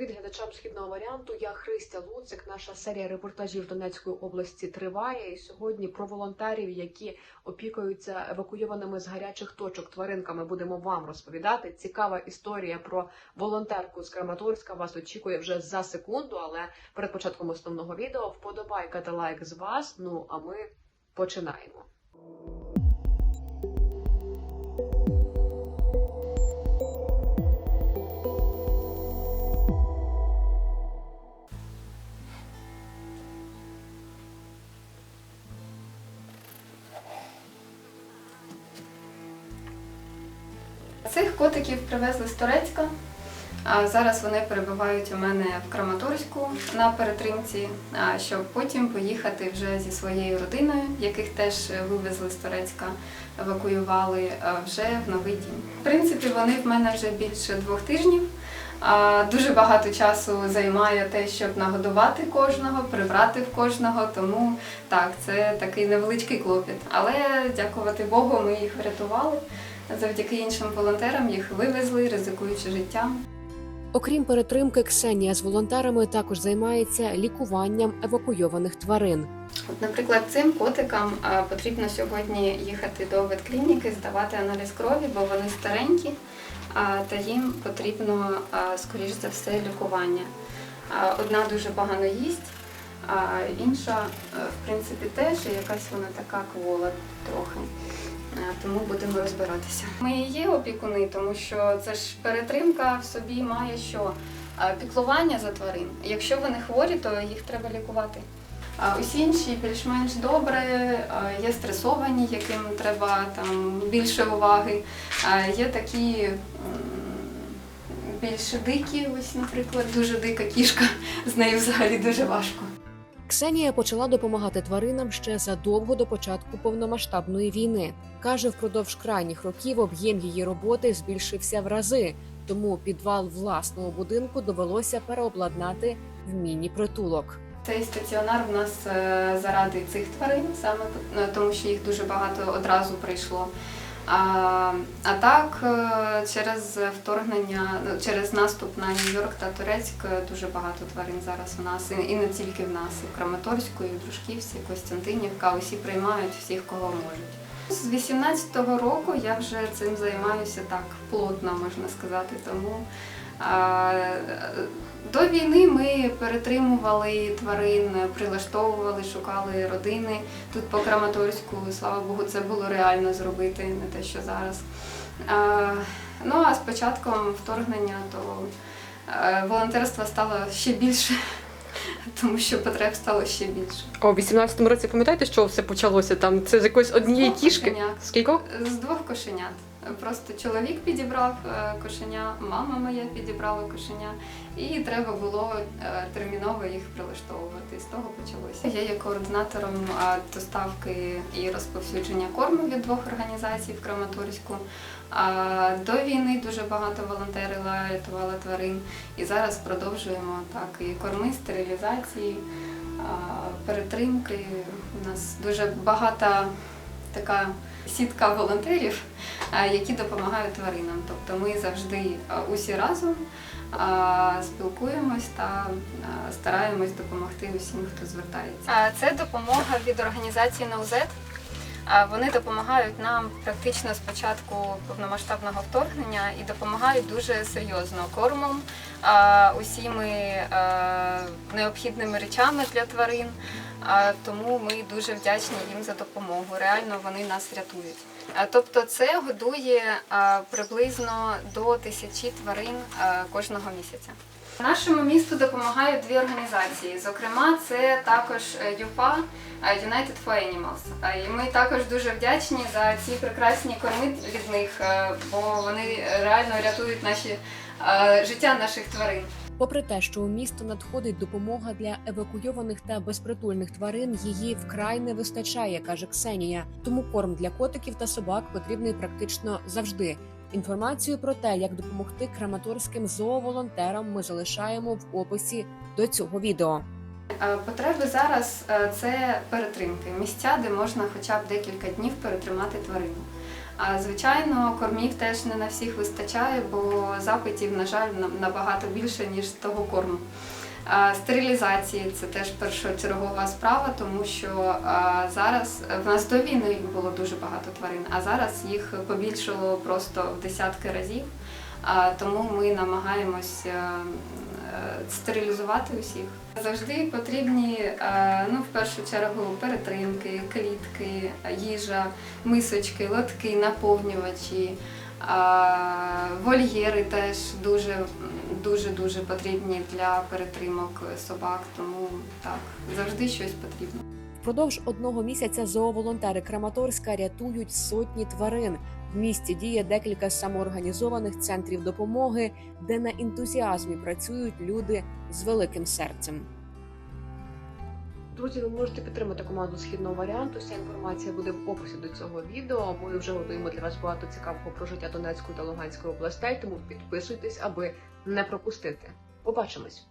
Привіт глядачам східного варіанту. Я Христя Луцик. Наша серія репортажів Донецької області триває. І сьогодні про волонтерів, які опікуються евакуйованими з гарячих точок тваринками, будемо вам розповідати. Цікава історія про волонтерку з Краматорська вас очікує вже за секунду. Але перед початком основного відео вподобайка та лайк з вас. Ну а ми починаємо. Цих котиків привезли з Турецька. А зараз вони перебувають у мене в Краматорську на перетримці, щоб потім поїхати вже зі своєю родиною, яких теж вивезли з Турецька, евакуювали вже в новий дім. В принципі, вони в мене вже більше двох тижнів. Дуже багато часу займає те, щоб нагодувати кожного, прибрати в кожного. Тому так, це такий невеличкий клопіт. Але дякувати Богу, ми їх врятували. Завдяки іншим волонтерам їх вивезли, ризикуючи життям. Окрім перетримки, Ксенія з волонтерами також займається лікуванням евакуйованих тварин. От, наприклад, цим котикам потрібно сьогодні їхати до ветклініки, здавати аналіз крові, бо вони старенькі, та їм потрібно, скоріш за все, лікування. Одна дуже погано їсть, а інша, е, в принципі, теж якась вона така квола трохи. Тому будемо розбиратися. Ми є опікуни, тому що це ж перетримка в собі має що піклування за тварин. Якщо вони хворі, то їх треба лікувати. Усі інші більш-менш добре, є стресовані, яким треба там більше уваги. Є такі більш дикі, ось, наприклад, дуже дика кішка, з нею взагалі дуже важко. Ксенія почала допомагати тваринам ще задовго до початку повномасштабної війни. каже, впродовж крайніх років об'єм її роботи збільшився в рази, тому підвал власного будинку довелося переобладнати в міні-притулок. Цей стаціонар в нас е, заради цих тварин, саме е, тому що їх дуже багато одразу прийшло. А, а так, е, через вторгнення, ну, через наступ на Нью-Йорк та Турецьк дуже багато тварин зараз у нас, і, не тільки в нас, і в Краматорську, і в Дружківці, і Костянтинівка, усі приймають всіх, кого можуть. З 18-го року я вже цим займаюся так плотно, можна сказати. Тому до війни ми перетримували тварин, прилаштовували, шукали родини. Тут по Краматорську, слава Богу, це було реально зробити, не те, що зараз. Ну а з початком вторгнення то е, волонтерства стало ще більше, тому що потреб стало ще більше. А у 18-му році пам'ятаєте, що все почалося там? Це з якоїсь однієї кішки? кошенят. Скільки? З двох кошенят. Просто чоловік підібрав е, кошеня, мама моя підібрала кошеня, і треба було е, терміново їх прилаштовувати. З того почалося. Я є координатором е, доставки і розповсюдження корму від двох організацій в Краматорську. А до війни дуже багато волонтерила, рятувала тварин. І зараз продовжуємо так і корми, стерилізації, перетримки. У нас дуже багата така сітка волонтерів, які допомагають тваринам. Тобто ми завжди усі разом спілкуємось та стараємось допомогти усім, хто звертається. Це допомога від організації «Ноузет». Вони допомагають нам практично з початку повномасштабного вторгнення і допомагають дуже серйозно кормом, усіми необхідними речами для тварин. Тому ми дуже вдячні їм за допомогу. Реально вони нас рятують. Тобто, це годує приблизно до тисячі тварин кожного місяця. Нашому місту допомагають дві організації. Зокрема, це також е, ЮПА е, United for Animals. Е, І ми також дуже вдячні за ці прекрасні корми від них, бо вони реально рятують наші життя наших тварин. Попри те, що у місто надходить допомога для евакуйованих та безпритульних тварин, її вкрай не вистачає, каже Ксенія. Тому корм для котиків та собак потрібний практично завжди. Інформацію про те, як допомогти краматорським зооволонтерам, ми залишаємо в описі до цього відео. Е, Потреби зараз е, це перетримки, місця, де можна хоча б декілька днів перетримати тварину. А звичайно, кормів теж не на всіх вистачає, бо запитів, на жаль, на- набагато більше, ніж того корму. Стерилізації це теж першочергова справа, тому що зараз в нас до війни було дуже багато тварин, а зараз їх побільшало просто в десятки разів. Тому ми намагаємось е, е, стерилізувати усіх. Завжди потрібні е, ну, в першу чергу перетримки, клітки, їжа, мисочки, лотки, наповнювачі. Вольєри теж дуже дуже дуже потрібні для перетримок собак, тому так завжди щось потрібно. Впродовж одного місяця зооволонтери Краматорська рятують сотні тварин. В місті діє декілька самоорганізованих центрів допомоги, де на ентузіазмі працюють люди з великим серцем. Друзі, ви можете підтримати команду східного варіанту. Вся інформація буде в описі до цього відео. Ми вже готуємо для вас багато цікавого про життя Донецької та Луганської областей. Тому підписуйтесь, аби не пропустити. Побачимось.